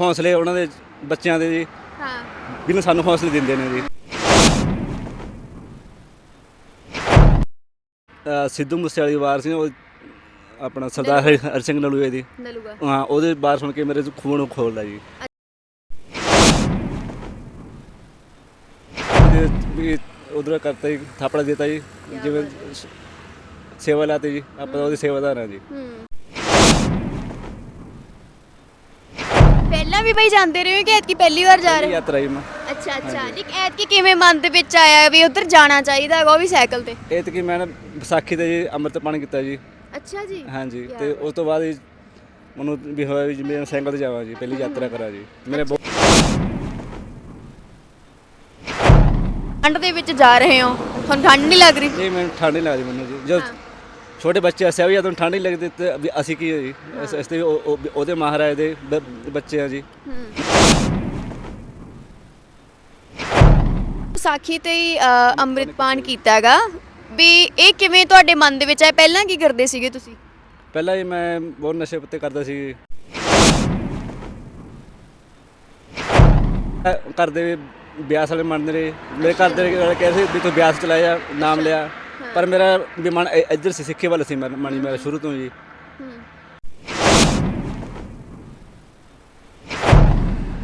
ਹੌਸਲੇ ਉਹਨਾਂ ਦੇ ਬੱਚਿਆਂ ਦੇ ਜੀ ਹਾਂ। ਜਿਹਨੂੰ ਸਾਨੂੰ ਹੌਸਲੇ ਦਿੰਦੇ ਨੇ ਜੀ। ਅਹ ਸਿੱਧੂ ਮੂਸੇਵਾਲੀ ਦੀ ਵਾਰ ਸੀ ਉਹ ਆਪਣਾ ਸਰਦਾਰ ਹਰੀ ਹਰੀ ਸਿੰਘ ਨਲੂਏ ਦੀ। ਨਲੂਗਾ ਹਾਂ ਉਹਦੇ ਬਾਰ ਸੁਣ ਕੇ ਮੇਰੇ ਖੂਨ ਖੋਲਦਾ ਜੀ। ਉਧਰ ਕਰਤਾ ਜੀ ਥਾਪੜਾ ਦਿੱਤਾ ਜੀ ਜਿਵੇਂ ਸ- ਸੇਵਾ ਲਾਤੇ ਜੀ ਆਪਾਂ ਉਹਦੀ ਸੇਵਾਦਾਰ ਹਾਂ ਜੀ। ਹੂੰ। ਪਹਿਲਾਂ ਵੀ ਬਈ ਜਾਂਦੇ ਰਹੇ ਹੋ ਕਿ ਐਤਕੀ ਪਹਿਲੀ ਵਾਰ ਜਾ ਰਹੇ ਹੋ? ਯਾਤਰਾ ਜੀ ਮੈਂ। ਅੱਛਾ ਅੱਛਾ। ਲਿਕ ਐਤਕੀ ਕਿਵੇਂ ਮਨ ਦੇ ਵਿੱਚ ਆਇਆ ਵੀ ਉਧਰ ਜਾਣਾ ਚਾਹੀਦਾ ਹੈਗਾ ਉਹ ਵੀ ਸਾਈਕਲ ਤੇ? ਇਹ ਤੇ ਕਿ ਮੈਂ ਨਾ ਵਿਸਾਖੀ ਤੇ ਜੀ ਅੰਮ੍ਰਿਤ ਪਾਣੀ ਕੀਤਾ ਜੀ। ਅੱਛਾ ਜੀ। ਹਾਂਜੀ ਤੇ ਉਸ ਤੋਂ ਬਾਅਦ ਜੀ ਮੈਨੂੰ ਵੀ ਹੋਇਆ ਵੀ ਜਿਵੇਂ ਸਾਈਕਲ ਤੇ ਜਾਵਾਂ ਜੀ ਪਹਿਲੀ ਯਾਤਰਾ ਕਰਾਂ ਜੀ। ਮੇਰੇ ਬਹੁਤ ਠੰਡ ਦੇ ਵਿੱਚ ਜਾ ਰਹੇ ਹੋ। ਤੁਹਾਨੂੰ ਠੰਡ ਨਹੀਂ ਲੱਗ ਰਹੀ? ਨਹੀਂ ਮੈਨੂੰ ਠੰਡ ਨਹੀਂ ਲੱਗਦੀ ਮੈਨੂੰ ਜੀ। ਜਦ ਛੋਟੇ ਬੱਚੇ ਅਸਿਆ ਵੀ ਜਦੋਂ ਠੰਡ ਨਹੀਂ ਲੱਗਦੀ ਤੇ ਵੀ ਅਸੀਂ ਕੀ ਹੈ ਜੀ? ਇਸ ਇਸ ਤੇ ਉਹ- ਉਹ- ਉਹਦੇ ਮਹਾਰਾਜ ਦੇ ਬ- ਬੱਚੇ ਆ ਜੀ। ਸਾਖੀ ਤੇ ਹੀ ਅ, ਅੰਮ੍ਰਿਤਪਾਨ ਕੀਤਾ ਹੈਗਾ। ਵੀ ਇਹ ਕਿਵੇਂ ਤੁਹਾਡੇ ਮਨ ਦੇ ਵਿੱਚ ਆਇਆ? ਪਹਿਲਾਂ ਕੀ ਕਰਦੇ ਸੀਗੇ ਤੁਸੀਂ? ਪਹਿਲਾਂ ਹੀ ਮੈਂ ਬਹੁਤ ਨਸ਼ੇ ਪੱਤੇ ਕਰਦਾ ਸੀ। ਅਹ ਕਰਦੇ ਵੀ ਬਿਆਸ ਵਾਲੇ ਮੰਨਦੇ ਨੇ ਮੇਰੇ ਘਰ ਦੇ ਕਹਿੰਦੇ ਸੀ ਵੀ ਤੂੰ ਬਿਆਸ ਚਲਾ ਜਾ ਨਾਮ ਲਿਆ। ਪਰ ਮੇਰਾ ਵੀ ਮਨ ਇ- ਇੱਧਰ ਸੀ ਸਿੱਖੇ ਵੱਲ ਸੀ ਮੇਰਾ ਮਣੀ ਮੇਰਾ ਸ਼ੁਰੂ ਤੋਂ ਜੀ।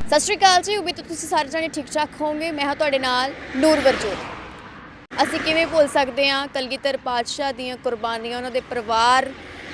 ਸਤਿ ਸ਼੍ਰੀ ਅਕਾਲ ਜੀ ਉਮੀਦ ਹੈ ਤੁਸੀਂ ਸਾਰੇ ਜਣੇ ਠੀਕ ਠਾਕ ਹੋਵੋਗੇ। ਮੈਂ ਹਾਂ ਤੁਹਾਡੇ ਨਾਲ ਨੂਰ ਵਰਜੋਤ। ਅਸੀਂ ਕਿਵੇਂ ਭੁੱਲ ਸਕਦੇ ਹਾਂ ਕਲਗੀਧਰ ਪਾਤਸ਼ਾਹ ਦੀਆਂ ਕੁਰਬਾਨੀਆਂ ਉਹਨਾਂ ਦੇ ਪਰਿਵਾਰ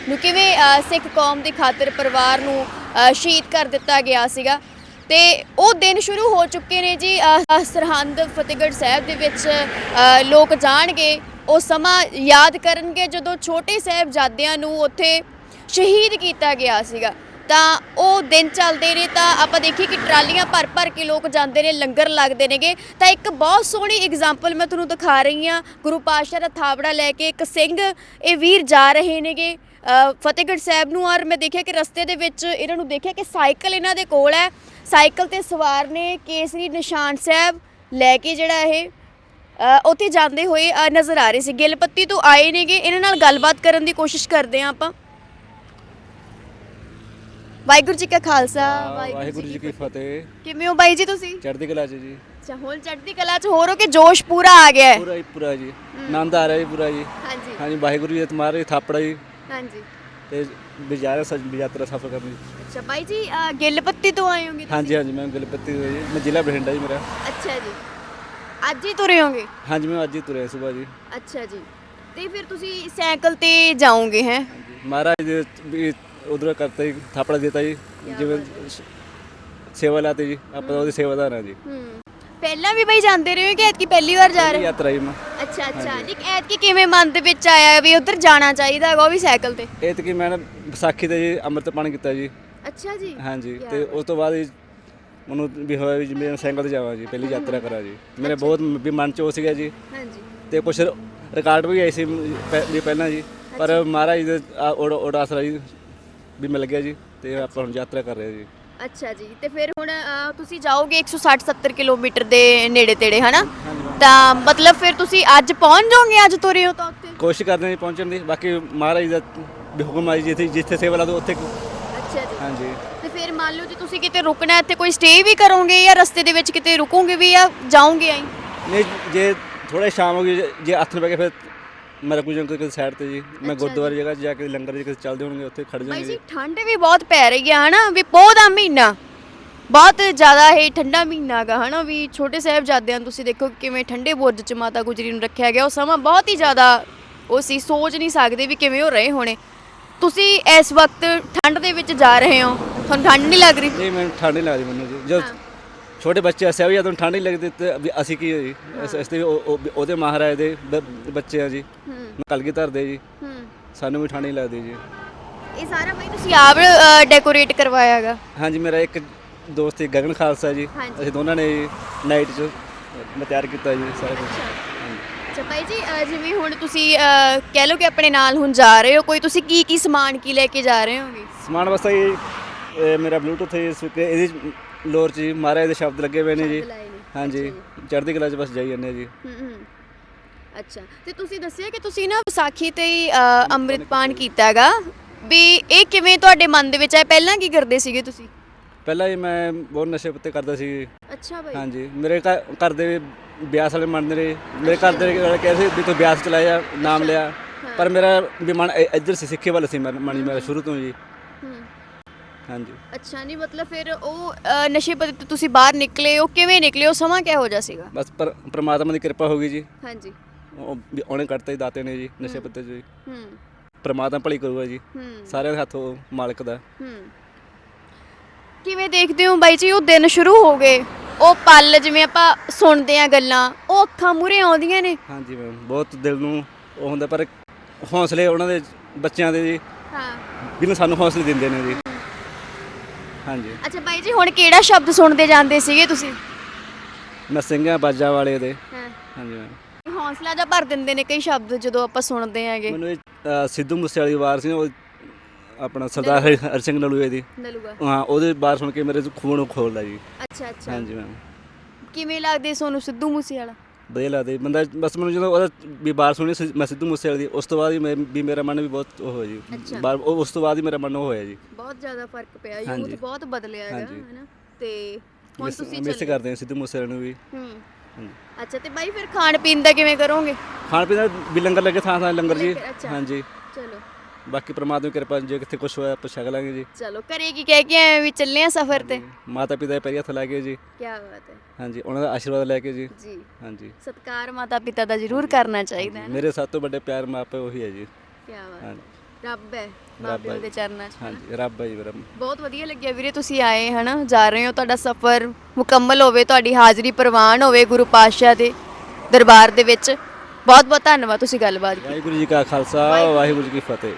ਨੂੰ? ਕਿਵੇਂ ਅ, ਸਿੱਖ ਕੌਮ ਦੀ ਖਾਤਰ ਪਰਿਵਾਰ ਨੂੰ ਅ, ਸ਼ਹੀਦ ਕਰ ਦਿੱਤਾ ਗਿਆ ਸੀਗਾ? ਤੇ ਉਹ ਦਿਨ ਸ਼ੁਰੂ ਹੋ ਚੁੱਕੇ ਨੇ ਜੀ ਅ, ਸਰਹੰਦ ਫਤਿਹਗੜ੍ਹ ਸਾਹਿਬ ਦੇ ਵਿੱਚ ਅ, ਲੋਕ ਜਾਣਗੇ। ਉਹ ਸਮਾਂ ਯਾਦ ਕਰਨਗੇ ਜਦੋਂ ਛੋਟੇ ਸਾਹਿਬਜ਼ਾਦਿਆਂ ਨੂੰ ਉੱਥੇ ਸ਼ਹੀਦ ਕੀਤਾ ਗਿਆ ਸੀਗਾ। ਤਾਂ ਉਹ ਦਿਨ ਚੱਲਦੇ ਨੇ, ਤਾਂ ਆਪਾਂ ਦੇਖੀਏ ਕਿ ਟਰਾਲੀਆਂ ਭਰ ਭਰ ਕੇ ਲੋਕ ਜਾਂਦੇ ਨੇ, ਲੰਗਰ ਲੱਗਦੇ ਨੇਗੇ। ਤਾਂ ਇੱਕ ਬਹੁਤ ਸੋਹਣੀ ਐਗਜ਼ਾਮਪਲ ਮੈਂ ਤੁਹਾਨੂੰ ਦਿਖਾ ਰਹੀ ਹਾਂ। ਗੁਰੂ ਪਾਤਸ਼ਾਹ ਦਾ ਥਾਪੜਾ ਲੈ ਕੇ ਇੱਕ ਸਿੰਘ, ਇਹ ਵੀਰ ਜਾ ਰਹੇ ਨੇਗੇ। ਫਤਿਹਗੜ੍ਹ ਸਾਹਿਬ ਨੂੰ, ਔਰ ਮੈਂ ਦੇਖਿਆ ਕਿ ਰਸਤੇ ਦੇ ਵਿੱਚ ਇਹਨਾਂ ਨੂੰ ਦੇਖਿਆ ਕਿ ਸਾਈਕਲ ਇਹਨਾਂ ਦੇ ਕੋਲ ਹੈ। ਸਾਈਕਲ ਤੇ ਸਵਾਰ ਨੇ ਕੇਸਰੀ ਨਿਸ਼ਾਨ ਸਾਹਿਬ ਲੈ ਕੇ ਜਿਹੜਾ ਇਹ ਉੱਥੇ ਜਾਂਦੇ ਹੋਏ ਅ, ਨਜ਼ਰ ਆ ਰਹੇ ਸੀ। ਗਿਲਪੱਤੀ ਤੋਂ ਆਏ ਨੇਗੇ। ਇਹਨਾਂ ਨਾਲ ਗੱਲਬਾਤ ਕਰਨ ਦੀ ਕੋਸ਼ਿਸ਼ ਕਰਦੇ ਹਾਂ ਆਪਾਂ। ਵਾਹਿਗੁਰੂ ਜੀ ਕਾ ਖਾਲਸਾ। ਵਾਹਿਗੁਰੂ ਜੀ ਕੀ ਫਤਿਹ। ਕਿਵੇਂ ਹੋ ਬਾਈ ਜੀ ਤੁਸੀਂ? ਚੜ੍ਹਦੀ ਕਲਾ 'ਚ ਜੀ। ਅੱਛਾ ਹੁਣ ਚੜ੍ਹਦੀ ਕਲਾ ਚ ਹੋ ਰੋ ਕਿ ਜੋਸ਼ ਪੂਰਾ ਆ ਗਿਆ ਹੈ? ਪੂਰਾ ਹੀ ਪੂਰਾ ਜੀ। ਆਨੰਦ ਆ ਰਿਹਾ ਜੀ ਪੂਰਾ ਜੀ। ਹਾਂਜੀ। ਹਾਂਜੀ ਵਾਹਿਗੁਰੂ ਜੀ ਤੁਹਾਰੇ ਥਾਪੜਾ ਜੀ। ਹਾਂਜੀ। ਤੇ ਵਿਚਾਰਾ ਸਜ ਯਾਤਰਾ ਸਫਰ ਕਰਨੀ ਅੱਛਾ ਬਾਈ ਜੀ ਅ, ਗਿੱਲਪੱਤੀ ਤੋਂ ਆਏ ਹੋਗੇ ਹਾਂਜੀ ਹਾਂਜੀ ਮੈਂ ਗਲਪਤੀ ਤੋਂ ਜੀ। ਮੈਂ ਜ਼ਿਲ੍ਹਾ ਬਠਿੰਡਾ ਜੀ ਮੇਰਾ। ਅੱਛਾ ਜੀ। ਅੱਜ ਹੀ ਤੁਰੇ ਹੋਗੇ? ਹਾਂਜੀ ਮੈਂ ਅੱਜ ਹੀ ਤੁਰਿਆ ਸਵੇਰ ਜੀ। ਅੱਛਾ ਜੀ। ਤੇ ਫਿਰ ਤੁਸੀਂ ਸਾਈਕਲ ਤੇ ਜਾਓਗੇ ਹੈ? ਮਹਾਰਾਜ ਉਧਰ ਕਰਤਾ ਜੀ ਥਾਪੜਾ ਦਿੱਤਾ ਜੀ। ਜਿਵੇਂ ਸੇਵਾ ਲਾਤੇ ਜੀ ਆਪਾਂ ਉਹਦੀ ਸੇਵਾਦਾਰ ਹਾਂ ਜੀ। ਹੂੰ। ਪਹਿਲਾਂ ਵੀ ਬਾਈ ਜਾਂਦੇ ਰਹੇ ਹੋ ਕਿ ਐਤਕੀ ਪਹਿਲੀ ਵਾਰ ਜਾ ਰਹੇ ਹੋ? ਯਾਤਰਾ ਜੀ ਮੈਂ। ਅੱਛਾ ਅੱਛਾ। ਲਿਕ ਐਤਕੀ ਕਿਵੇਂ ਮਨ ਦੇ ਵਿੱਚ ਆਇਆ ਵੀ ਉਧਰ ਜਾਣਾ ਚਾਹੀਦਾ ਹੈਗਾ ਉਹ ਵੀ ਸਾਈਕਲ ਤੇ? ਇਹ ਤੇ ਕਿ ਮੈਂ ਨਾ ਵਿਸਾਖੀ ਤੇ ਜੀ ਅੰਮ੍ਰਿਤ ਪਾਣੀ ਕੀਤਾ ਜੀ। ਅੱਛਾ ਜੀ। ਹਾਂਜੀ। ਤੇ ਉਸ ਤੋਂ ਬਾਅਦ ਮੈਨੂੰ ਵੀ ਹੋਇਆ ਵੀ ਜਿਵੇਂ ਸਾਈਕਲ ਤੇ ਜਾਵਾਂ ਜੀ ਪਹਿਲੀ ਯਾਤਰਾ ਕਰਾਂ ਜੀ। ਮੇਰੇ ਬਹੁਤ ਵੀ ਮਨ ਚ ਸੀਗਾ ਜੀ। ਹਾਂਜੀ। ਤੇ ਕੁਝ ਰਿਕਾਰਡ ਵੀ ਆਏ ਸੀ ਪਹਿ- ਵੀ ਪਹਿਲਾਂ ਜੀ। ਪਰ ਮਹਾਰਾਜ ਦੇ ਆ- ਉਡ ਆਸਰਾ ਜੀ ਵੀ ਮਿਲ ਗਿਆ ਜੀ ਤੇ ਆਪਾਂ ਹੁਣ ਯਾਤਰਾ ਕਰ ਰਹੇ ਹਾਂ ਜੀ। ਅੱਛਾ ਜੀ ਤੇ ਫਿਰ ਹੁਣ ਅ, ਤੁਸੀਂ ਜਾਓਗੇ 160 70 ਕਿਲੋਮੀਟਰ ਦੇ ਨੇੜੇ ਤੇੜੇ ਹਨਾ ਤਾਂ ਮਤਲਬ ਫਿਰ ਤੁਸੀਂ ਅੱਜ ਪਹੁੰਚ ਜਾਓਗੇ ਅੱਜ ਤੁਰੇ ਹੋ ਤਾਂ ਉੱਥੇ? ਕੋਸ਼ਿਸ਼ ਕਰਦੇ ਹਾਂ ਜੀ ਪਹੁੰਚਣ ਦੀ ਬਾਕੀ ਮਹਾਰਾਜ ਦਾ ਵੀ ਹੁਕਮ ਆਈ ਜਿੱਥੇ ਜਿੱਥੇ ਸੇਵਾ ਲਾ ਦੋ ਉੱਥੇ ਅੱਛਾ ਜੀ। ਹਾਂਜੀ। ਤੇ ਫਿਰ ਮੰਨ ਲਓ ਜੇ ਤੁਸੀਂ ਕਿਤੇ ਰੁਕਣਾ ਹੈ, ਇੱਥੇ ਕੋਈ ਸਟੇ ਵੀ ਕਰੋਗੇ ਜਾਂ ਰਸਤੇ ਦੇ ਵਿੱਚ ਕਿਤੇ ਰੁਕੋਗੇ ਵੀ ਜਾਂ ਜਾਓਗੇ ਆਈ ਨਹੀਂ ਜੇ ਥੋੜਾ ਸ਼ਾਮ ਹੋ ਗਈ ਜੇ- ਜੇ ਹੱਥ ਨੂੰ ਪੈ ਗਿਆ ਫਿਰ ਮੈਂ ਰੁਕ ਜਾਊਂਗਾ ਕਿਸੇ ਸਾਈਡ ਤੇ ਜੀ। ਮੈਂ ਗੁਰਦੁਆਰੇ ਜਗ੍ਹਾ 'ਚ ਜਾ ਕੇ ਲੰਗਰ ਜੀ ਕਿਤੇ ਚੱਲਦੇ ਹੋਣਗੇ ਉੱਥੇ ਖੜ ਬਾਈ ਜਾਵਾਂਗੇ ਜੀ ਠੰਡ ਵੀ ਬਹੁਤ ਪੈ ਰਹੀ ਹੈ ਹਨਾ? ਵੀ ਪੋਹ ਦਾ ਮਹੀਨਾ। ਬਹੁਤ ਜ਼ਿਆਦਾ ਇਹ ਠੰਡਾ ਮਹੀਨਾ ਗਾ ਹਨਾ? ਵੀ ਛੋਟੇ ਸਾਹਿਬਜ਼ਾਦਿਆਂ ਨੂੰ ਤੁਸੀਂ ਦੇਖੋ ਕਿਵੇਂ ਠੰਡੇ ਬੁਰਜ ਚ ਮਾਤਾ ਗੁਜਰੀ ਨੂੰ ਰੱਖਿਆ ਗਿਆ। ਉਹ ਸਮਾਂ ਬਹੁਤ ਹੀ ਜ਼ਿਆਦਾ ਉਹ ਸੀ ਸੋਚ ਨਹੀਂ ਸਕਦੇ ਵੀ ਕਿਵੇਂ ਉਹ ਰਹੇ ਹੋਣੇ। ਤੁਸੀਂ ਇਸ ਵਕਤ ਠੰਡ ਦੇ ਵਿੱਚ ਜਾ ਰਹੇ ਹੋ? ਤੁਹਾਨੂੰ ਠੰਡ ਨਹੀਂ ਲੱਗ ਰਹੀ? ਨਹੀਂ ਮੈਨੂੰ ਠੰਡ ਨਹੀਂ ਲੱਗਦੀ ਮੈਨੂੰ ਜੀ। ਜਦ ਛੋਟੇ ਬੱਚੇ ਅਸਿਆ ਵੀ ਜਦੋਂ ਠੰਡ ਨਹੀਂ ਲੱਗਦੀ ਤੇ ਵੀ ਅਸੀਂ ਕੀ ਜੀ? ਇਸ ਇਸ ਤੇ ਉਹ- ਉਹ- ਉਹਦੇ ਮਹਾਰਾਜ ਦੇ ਬ- ਬੱਚੇ ਆ ਜੀ। ਹੂੰ। ਕਲਗੀਧਰ ਦੇ ਜੀ। ਹੂੰ। ਸਾਨੂੰ ਵੀ ਠੰਡ ਨਹੀਂ ਲੱਗਦੀ ਜੀ। ਇਹ ਸਾਰਾ ਬਈ ਤੁਸੀਂ ਆਪ ਡੈਕੋਰੇਟ ਕਰਵਾਇਆ ਹੈਗਾ? ਹਾਂਜੀ ਮੇਰਾ ਇੱਕ ਦੋਸਤ ਹੈ ਗਗਨ ਖਾਲਸਾ ਜੀ। ਹਾਂਜੀ। ਅਸੀਂ ਦੋਨਾਂ ਨੇ ਨਾਈਟ 'ਚ ਮੈਂ ਤਿਆਰ ਕੀਤਾ ਜੀ ਸਾਰਾ ਕੁਝ ਅੱਛਾ ਭਾਈ ਜੀ ਜਿਵੇਂ ਹੁਣ ਤੁਸੀਂ ਕਹਿ ਲਓ ਕਿ ਆਪਣੇ ਨਾਲ ਹੁਣ ਜਾ ਰਹੇ ਹੋ ਕੋਈ ਤੁਸੀਂ ਕੀ ਕੀ ਸਮਾਨ ਕੀ ਲੈ ਕੇ ਜਾ ਰਹੇ ਹੋਗੇ? ਸਮਾਨ ਵਾਸਤੇ ਇਹ ਇਹ ਮੇਰਾ ਬਲੂਟੁੱਥ ਹੈ ਸਪੀਕਰ ਇਹਦੇ 'ਚ ਲੋਰ 'ਚ ਜੀ ਮਹਾਰਾਜ ਦੇ ਸ਼ਬਦ ਲੱਗੇ ਹੋਏ ਨੇ ਜੀ। ਸ਼ਬਦ ਲਾਏ ਨੇ। ਹਾਂਜੀ ਚੜ੍ਹਦੀ ਕਲਾ 'ਚ ਬਸ ਜਾਈ ਜਾਂਦੇ ਹਾਂ ਜੀ। ਹੂੰ ਹੂੰ। ਅੱਛਾ ਤੇ ਤੁਸੀਂ ਦੱਸਿਆ ਕਿ ਤੁਸੀਂ ਨਾ ਵਿਸਾਖੀ ਤੇ ਹੀ ਅ, ਅੰਮ੍ਰਿਤਪਾਨ ਕੀਤਾ ਹੈਗਾ ਵੀ ਇਹ ਕਿਵੇਂ ਤੁਹਾਡੇ ਮਨ ਦੇ ਵਿੱਚ ਆਇਆ? ਪਹਿਲਾਂ ਕੀ ਕਰਦੇ ਸੀਗੇ ਤੁਸੀਂ? ਪਹਿਲਾਂ ਹੀ ਮੈਂ ਬਹੁਤ ਨਸ਼ੇ ਪੱਤੇ ਕਰਦਾ ਸੀ। ਅੱਛਾ ਬਾਈ ਹਾਂਜੀ ਮੇਰੇ ਘਰ ਦੇ ਬਿਆਸ ਵਾਲੇ ਮੰਨਦੇ ਨੇ ਮੇਰੇ ਘਰ ਦੇ ਕਹਿੰਦੇ ਸੀ ਵੀ ਤੂੰ ਬਿਆਸ ਚਲਾ ਜਾ ਨਾਮ ਲਿਆ। ਪਰ ਮੇਰਾ ਵੀ ਮਨ ਇ- ਇੱਧਰ ਸੀ ਸਿੱਖੇ ਵੱਲ ਸੀ ਮਣੀ ਮੇਰਾ ਸ਼ੁਰੂ ਤੋਂ ਜੀ। ਹੂੰ। ਹਾਂਜੀ। ਅੱਛਾ ਨਹੀਂ ਮਤਲਬ ਫਿਰ ਉਹ ਅ, ਨਸ਼ੇ ਪੱਤੇ ਤੋਂ ਤੁਸੀਂ ਬਾਹਰ ਨਿਕਲੇ ਉਹ ਕਿਵੇਂ ਨਿਕਲੇ? ਉਹ ਸਮਾਂ ਕਿਹੋ ਜਿਹਾ ਸੀਗਾ? ਬਸ ਪਰ ਪ੍ਰਮਾਤਮਾ ਦੀ ਕਿਰਪਾ ਹੋ ਗਈ ਜੀ। ਹਾਂਜੀ। ਉਹ ਵੀ ਉਹਨੇ ਕੱਢਤਾ ਹੀ ਦਾਤੇ ਨੇ ਜੀ ਨਸ਼ੇ ਪੱਤੇ 'ਚ ਜੀ। ਹੂੰ। ਪ੍ਰਮਾਤਮਾ ਭਲੀ ਕਰੂਗਾ ਜੀ। ਹੂੰ। ਸਾਰਿਆਂ ਦੇ ਹੱਥੋਂ ਮਾਲਕ ਦਾ। ਹੂੰ। ਕਿਵੇਂ ਦੇਖਦੇ ਹੋ ਬਾਈ ਜੀ? ਉਹ ਦਿਨ ਸ਼ੁਰੂ ਹੋ ਗਏ। ਉਹ ਪਲ ਜਿਵੇਂ ਆਪਾਂ ਸੁਣਦੇ ਆ ਗੱਲਾਂ ਉਹ ਅੱਖਾਂ ਮੂਰੇ ਆਉਂਦੀਆਂ ਨੇ। ਹਾਂਜੀ ਮੈਮ ਬਹੁਤ ਦਿਲ ਨੂੰ ਉਹ ਹੁੰਦਾ ਪਰ ਹੌਸਲੇ ਉਹਨਾਂ ਦੇ ਬੱਚਿਆਂ ਦੇ ਜੀ ਹਾਂ। ਜਿਹਨੂੰ ਸਾਨੂੰ ਹੌਸਲੇ ਦਿੰਦੇ ਨੇ ਜੀ। ਹਾਂਜੀ। ਅੱਛਾ ਬਾਈ ਜੀ ਹੁਣ ਕਿਹੜਾ ਸ਼ਬਦ ਸੁਣਦੇ ਜਾਂਦੇ ਸੀਗੇ ਤੁਸੀਂ? ਮੈਂ ਸਿੰਘਾਂ ਬਾਜਾਂ ਵਾਲੇ ਦੇ। ਹਾਂ। ਹਾਂਜੀ ਮੈਮ ਹੌਸਲਾ ਜਿਹਾ ਭਰ ਦਿੰਦੇ ਨੇ ਕਈ ਸ਼ਬਦ ਜਦੋਂ ਆਪਾਂ ਸੁਣਦੇ ਆਂਗੇ ਮੈਨੂੰ ਇਹ ਅ, ਸਿੱਧੂ ਮੂਸੇ ਵਾਲੀ ਵਾਰ ਸੀ ਉਹ ਆਪਣਾ ਸਰਦਾਰ ਹਰੀ ਹਰੀ ਸਿੰਘ ਨਲੂਏ ਦੀ। ਨਲੂਗਾ ਹਾਂ ਉਹਦੇ ਬਾਰ ਸੁਣ ਕੇ ਮੇਰੇ ਖੂਨ ਖੋਲਦਾ ਜੀ। ਅੱਛਾ ਅੱਛਾ। ਹਾਂਜੀ ਮੈਮ ਕਿਵੇਂ ਲੱਗਦੇ ਸੋਨੂੰ ਸਿੱਧੂ ਮੂਸੇ ਵਾਲਾ ਵਧੀਆ ਲੱਗਦਾ। ਜੀ। ਬੰਦਾ ਬਸ ਮੈਨੂੰ ਜਦੋਂ ਉਹਦਾ ਵੀ ਬਾਰ ਸੁਣੀ ਸੀ- ਮੈਂ ਸਿੱਧੂ ਮੂਸੇ ਵਾਲੀ ਦੀ ਉਸ ਤੋਂ ਬਾਅਦ ਹੀ ਮੈਂ ਵੀ ਮੇਰਾ ਮਨ ਵੀ ਬਹੁਤ ਉਹ ਹੋਇਆ ਅੱਛਾ। ਜੀ ਉਹ- ਉਸ ਤੋਂ ਬਾਅਦ ਹੀ ਮੇਰਾ ਮਨ ਉਹ ਹੋਇਆ ਜੀ। ਬਹੁਤ ਜ਼ਿਆਦਾ ਫ਼ਰਕ ਪਿਆ ਯੂਥ। ਬਹੁਤ ਬਦਲਿਆ ਹੈਗਾ ਹਾਂਜੀ। ਹੈਨਾ? ਤੇ ਹੁਣ ਮਿਸ ਤੁਸੀਂ ਮਿਸ ਚੱਲੇ ਕਰਦੇ ਹਾਂ ਸਿੱਧੂ ਮੂਸੇ ਵਾਲੇ ਨੂੰ ਵੀ। ਹੂੰ। ਹਾਂਜੀ। ਅੱਛਾ ਤੇ ਬਾਈ ਫਿਰ ਖਾਣ ਪੀਣ ਦਾ ਕਿਵੇਂ ਕਰੋਗੇ? ਖਾਣ ਪੀਣ ਦਾ ਵੀ ਲੰਗਰ ਲੱਗੇ ਥਾਂ ਥਾਂ ਲੰਗਰ ਜੀ। ਲੰਗਰ, ਅੱਛਾ। ਹਾਂਜੀ। ਚਲੋ। ਬਾਕੀ ਪ੍ਰਮਾਤਮਾ ਦੀ ਕਿਰਪਾ ਜੇ ਕਿੱਥੇ ਕੁਝ ਹੋਇਆ ਆਪਾਂ ਛਕ ਲਾਂਗੇ ਜੀ। ਚਲੋ ਘਰੇ ਕੀ ਕਹਿ ਕੇ ਆਏ ਵੀ ਚੱਲੇ ਆ ਸਫ਼ਰ ਤੇ? ਮਾਤਾ ਪਿਤਾ ਦੇ ਪੈਰੀ ਹੱਥ ਲਾ ਕੇ ਜੀ। ਕੀ ਬਾਤ ਹੈ। ਹਾਂਜੀ ਉਹਨਾਂ ਦਾ ਆਸ਼ੀਰਵਾਦ ਲੈ ਕੇ ਜੀ। ਜੀ। ਹਾਂਜੀ। ਸਤਕਾਰ ਮਾਤਾ ਪਿਤਾ ਦਾ ਜ਼ਰੂਰ ਕਰਨਾ ਚਾਹੀਦਾ ਹੈ ਨਾ। ਮੇਰੇ ਸਭ ਤੋਂ ਵੱਡੇ ਪਿਆਰ ਮਾਪੇ ਉਹੀ ਹੈ ਜੀ। ਕੀ ਬਾਤ ਹੈ। ਹਾਂਜੀ। ਰੱਬ ਹੈ ਹੈ। ਦੇ ਚਰਨਾਂ 'ਚ। ਹਾਂਜੀ ਰੱਬ ਹੈ ਜੀ ਮੇਰਾ। ਬਹੁਤ ਵਧੀਆ ਲੱਗਿਆ ਵੀਰੇ ਤੁਸੀਂ ਆਏ ਹਨਾ? ਜਾ ਰਹੇ ਹੋ ਤੁਹਾਡਾ ਸਫ਼ਰ ਮੁਕੰਮਲ ਹੋਵੇ ਤੁਹਾਡੀ ਹਾਜ਼ਰੀ ਪ੍ਰਵਾਨ ਹੋਵੇ ਗੁਰੂ ਪਾਤਸ਼ਾਹ ਦੇ ਦਰਬਾਰ ਦੇ ਵਿੱਚ। ਬਹੁਤ ਬਹੁਤ ਧੰਨਵਾਦ ਤੁਸੀਂ ਗੱਲਬਾਤ ਕੀਤੀ। ਵਾਹਿਗੁਰੂ ਜੀ ਕਾ ਖਾਲਸਾ ਵਾਹਿਗੁਰੂ ਜੀ ਕੀ ਫਤਿਹ।